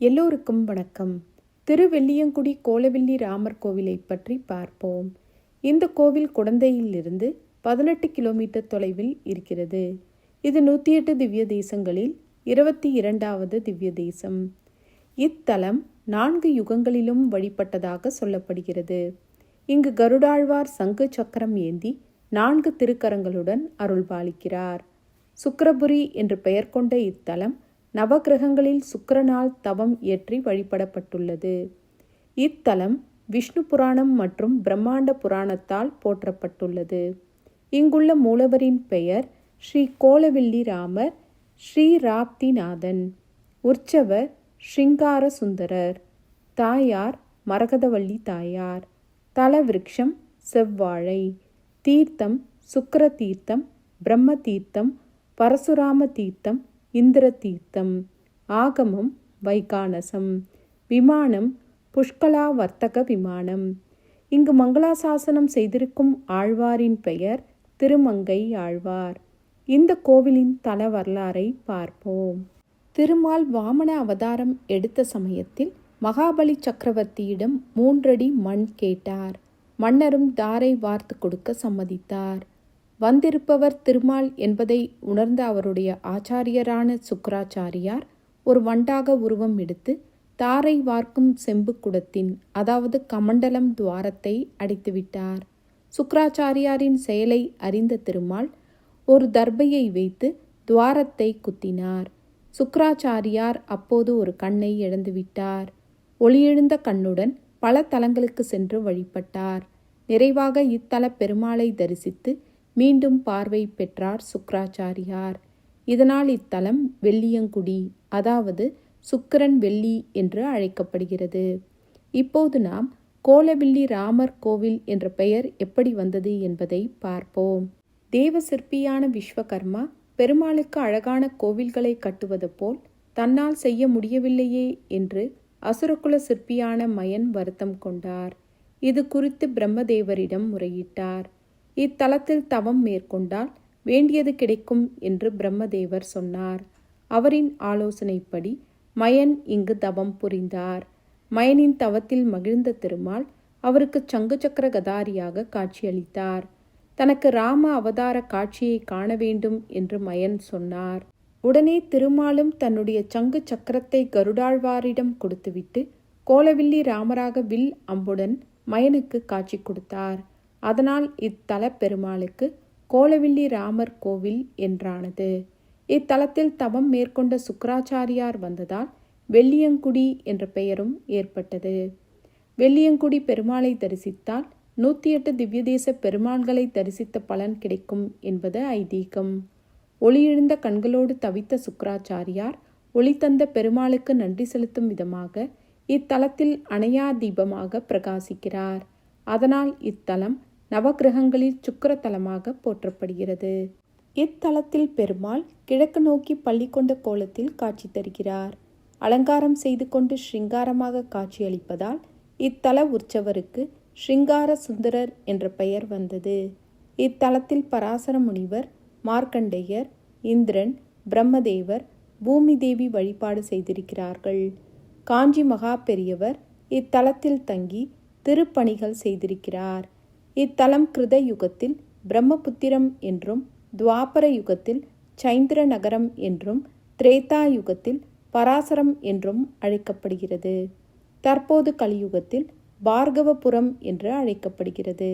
எல்லோருக்கும் வணக்கம். திருவெள்ளியங்குடி கோலவெள்ளி ராமர் கோவிலை பற்றி பார்ப்போம். இந்த கோவில் குடந்தையிலிருந்து பதினெட்டு கிலோமீட்டர் தொலைவில் இருக்கிறது. இது நூற்றி எட்டு திவ்ய தேசங்களில் இருபத்தி இரண்டாவது திவ்ய தேசம். இத்தலம் நான்கு யுகங்களிலும் வழிபட்டதாக சொல்லப்படுகிறது. இங்கு கருடாழ்வார் சங்கு சக்கரம் ஏந்தி நான்கு திருக்கரங்களுடன் அருள்பாலிக்கிறார். சுக்கரபுரி என்று பெயர் கொண்ட இத்தலம் நவக்கிரகங்களில் சுக்கரனால் தவம் இயற்றி வழிபடப்பட்டுள்ளது. இத்தலம் விஷ்ணு புராணம் மற்றும் பிரம்மாண்ட புராணத்தால் போற்றப்பட்டுள்ளது. இங்குள்ள மூலவரின் பெயர் ஸ்ரீ கோலவில்லி ராமர் ஸ்ரீ ராப்திநாதன். உற்சவர் ஸ்ருங்கார சுந்தரர். தாயார் மரகதவள்ளி தாயார். தல விருட்சம் செவ்வாழை. தீர்த்தம் சுக்கர தீர்த்தம் பிரம்ம தீர்த்தம் பரசுராம தீர்த்தம் இந்திர தீர்த்தம் ஆகமம் வைகானசம் விமானம் புஷ்கலா வர்த்தக விமானம். இங்கு மங்களாசாசனம் செய்திருக்கும் ஆழ்வாரின் பெயர் திருமங்கை ஆழ்வார். இந்த கோவிலின் தல வரலாறை பார்ப்போம். திருமால் வாமன அவதாரம் எடுத்த சமயத்தில் மகாபலி சக்கரவர்த்தியிடம் மூன்றடி மண் கேட்டார். மன்னரும் தாரை வார்த்து கொடுக்க சம்மதித்தார். வந்திருப்பவர் திருமால் என்பதை உணர்ந்த அவருடைய ஆச்சாரியரான சுக்கராச்சாரியார் ஒரு வண்டாக உருவம் எடுத்து தாரை வார்க்கும் செம்பு குடத்தின் அதாவது கமண்டலம் துவாரத்தை அடைத்துவிட்டார் சுக்கராச்சாரியாரின் செயலை அறிந்த திருமால் ஒரு தர்பையை வைத்து துவாரத்தை குத்தினார். சுக்கராச்சாரியார் அப்போது ஒரு கண்ணை இழந்துவிட்டார் ஒளியெழுந்த கண்ணுடன் பல தலங்களுக்கு சென்று வழிபட்டார். நிறைவாக இத்தல பெருமாளை தரிசித்து மீண்டும் பார்வை பெற்றார் சுக்கராச்சாரியார். இதனால் இத்தலம் வெள்ளியங்குடி அதாவது சுக்கிரன் வெள்ளி என்று அழைக்கப்படுகிறது. இப்போது நாம் கோலவில்லி ராமர் கோவில் என்ற பெயர் எப்படி வந்தது என்பதை பார்ப்போம். தேவ சிற்பியான விஸ்வகர்மா பெருமாளுக்கு அழகான கோவில்களை கட்டுவது போல் தன்னால் செய்ய முடியவில்லையே என்று அசுரகுல சிற்பியான மயன் வருத்தம் கொண்டார். இது குறித்து பிரம்மதேவரிடம் முறையிட்டார். இத்தலத்தில் தவம் மேற்கொண்டால் வேண்டியது கிடைக்கும் என்று பிரம்மதேவர் சொன்னார். அவரின் ஆலோசனைப்படி மயன் இங்கு தவம் புரிந்தார். மயனின் தவத்தில் மகிழ்ந்த திருமால் அவருக்கு சங்கு சக்கர கதாரியாக காட்சியளித்தார். தனக்கு ராம அவதார காட்சியை காண வேண்டும் என்று மயன் சொன்னார். உடனே திருமாலும் தன்னுடைய சங்கு சக்கரத்தை கருடாழ்வாரிடம் கொடுத்துவிட்டு கோலவில்லி ராமராக வில் அம்புடன் மயனுக்கு காட்சி கொடுத்தார். அதனால் இத்தல பெருமாளுக்கு கோலவில்லி ராமர் கோவில் என்றானது. இத்தலத்தில் தவம் மேற்கொண்ட சுக்கராச்சாரியார் வந்ததால் வெள்ளியங்குடி என்ற பெயரும் ஏற்பட்டது. வெள்ளியங்குடி பெருமாளை தரிசித்தால் நூற்றி எட்டு திவ்யதேச பெருமாள்களை தரிசித்த பலன் கிடைக்கும் என்பது ஐதீகம். ஒளியெழுந்த கண்களோடு தவித்த சுக்கராச்சாரியார் ஒளி தந்த பெருமாளுக்கு நன்றி செலுத்தும் விதமாக இத்தலத்தில் அணையா தீபமாக பிரகாசிக்கிறார். அதனால் இத்தலம் நவகிரகங்களில் சுக்கரத்தலமாக போற்றப்படுகிறது. இத்தலத்தில் பெருமாள் கிழக்கு நோக்கி பள்ளி கொண்ட கோலத்தில் காட்சி தருகிறார். அலங்காரம் செய்து கொண்டு ஸ்ருங்காரமாக காட்சியளிப்பதால் இத்தல உற்சவருக்கு ஸ்ருங்கார சுந்தரர் என்ற பெயர் வந்தது. இத்தலத்தில் பராசர முனிவர் மார்க்கண்டேயர் இந்திரன் பிரம்மதேவர் பூமி தேவி வழிபாடு செய்திருக்கிறார்கள். காஞ்சி மகா பெரியவர் இத்தலத்தில் தங்கி திருப்பணிகள் செய்திருக்கிறார். இத்தலம் கிருத யுகத்தில் பிரம்மபுத்திரம் என்றும் துவாபர யுகத்தில் சைந்திர நகரம் என்றும் திரேதா யுகத்தில் பராசரம் என்றும் அழைக்கப்படுகிறது. தற்போது கலியுகத்தில் பார்கவபுரம் என்று அழைக்கப்படுகிறது.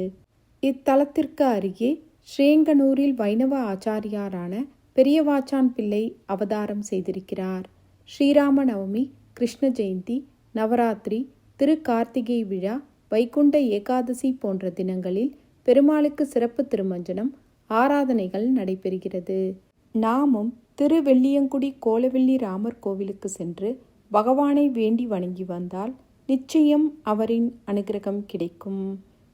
இத்தலத்திற்கு அருகே ஸ்ரேங்கனூரில் வைணவ ஆச்சாரியாரான பெரியவாச்சான் பிள்ளை அவதாரம் செய்திருக்கிறார். ஸ்ரீராம நவமி கிருஷ்ண ஜெயந்தி நவராத்திரி திரு கார்த்திகை விழா வைகுண்ட ஏகாதசி போன்ற தினங்களில் பெருமாளுக்கு சிறப்பு திருமஞ்சனம் ஆராதனைகள் நடைபெறுகிறது. நாமும் திருவெள்ளியங்குடி கோலவெள்ளி ராமர் கோவிலுக்கு சென்று பகவானை வேண்டி வணங்கி வந்தால் நிச்சயம் அவரின் அனுகிரகம் கிடைக்கும்.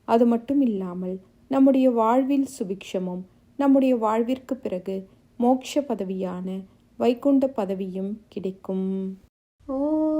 அது மட்டும் இல்லாமல் நம்முடைய வாழ்வில் சுபிக்ஷமும் நம்முடைய வாழ்விற்கு பிறகு மோட்ச பதவியான வைகுண்ட பதவியும் கிடைக்கும். ஓ